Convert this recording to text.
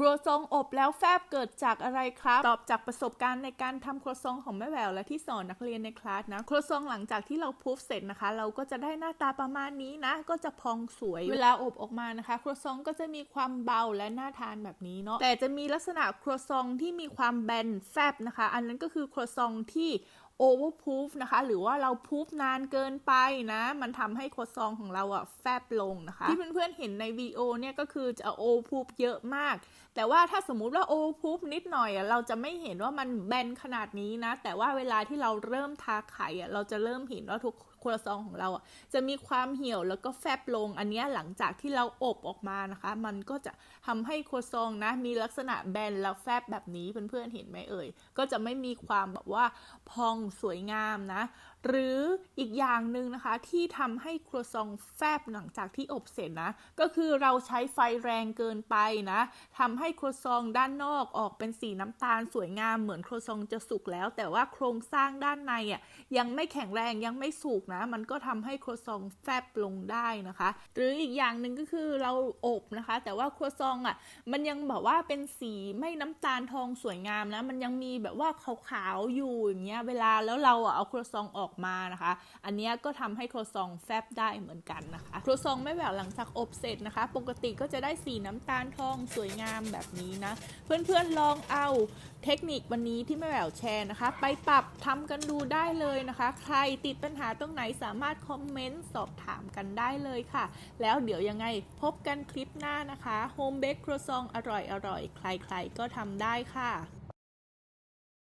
ครัวซองอบแล้วแฟบเกิดจากอะไรครับ ตอบจากประสบการณ์ในการทำครัวซองของแม่แววและที่สอนนักเรียนในคลาสนะครัวซองหลังจากที่เราพูฟเสร็จนะคะ เราก็จะได้หน้าตาประมาณนี้นะ ก็จะพองสวยเวลาอบออกมานะคะ ครัวซองก็จะมีความเบาและน่าทานแบบนี้เนาะแต่จะมีลักษณะครัวซองที่มีความแบนแฟบนะคะ อันนั้นก็คือครัวซองที่ overproof นะคะ หรือว่าเราพูฟนานเกินไปนะ มันทำให้โครัวซองของเราอะแฟบลงนะคะ ที่เพื่อนๆเห็นในวิดีโอเนี่ยก็คือจะ overproof เยอะมาก แต่ว่าถ้าสมมุติว่า overproof นิดหน่อยอะเราจะไม่เห็นว่ามันแบนขนาดนี้นะ แต่ว่าเวลาที่เราเริ่มทาไข่อะเราจะเริ่มเห็นว่าทุกครัวซองของเราอะจะมีความเหี่ยวแล้วก็แฟบลง อันนี้หลังจากที่เราอบออกมานะคะ มันก็จะทำให้ครัวซองนะมีลักษณะแบนแล้วแฟบแบบนี้เพื่อนๆเห็นไหมเอ่ยก็จะไม่มีความแบบว่าพองสวยงามนะ หรืออีกอย่างหนึ่งนะคะที่ทำให้ครัวซองแฟบหลังจากที่อบเสร็จนะ ก็คือเราใช้ไฟแรงเกินไปนะทำให้ครัวซองด้านนอกออกเป็นสีน้ำตาลสวยงามเหมือนครัวซองจะสุกแล้ว แต่ว่าโครงสร้างด้านในอะยังไม่แข็งแรงยังไม่สุกนะ มันก็ทำให้ครัวซองแฟบลงได้นะคะ หรืออีกอย่างหนึ่งก็คือเราอบนะคะ แต่ว่าครัวซองอะมันยังแบบว่าเป็นสีไม่น้ำตาลทองสวยงามนะ มันยังมีแบบว่าขาวๆอยู่อย่างเงี้ยเวลาแล้วเราเอาครัวซองออกมานะคะ อันนี้ก็ทำให้ครัวซองแฟบได้เหมือนกันนะคะ ครัวซองไม่แหววหลังจากอบเสร็จนะคะ ปกติก็จะได้สีน้ำตาลทองสวยงามแบบนี้นะ เพื่อนๆลองเอาเทคนิควันนี้ที่แม่แหววแชร์นะคะ ไปปรับทำกันดูได้เลยนะคะ ใครติดปัญหาตรงไหนสามารถคอมเมนต์สอบถามกันได้เลยค่ะ แล้วเดี๋ยวยังไงพบกันคลิปหน้านะคะโฮมเบคครัวซองอร่อยๆใครๆก็ทำได้ค่ะ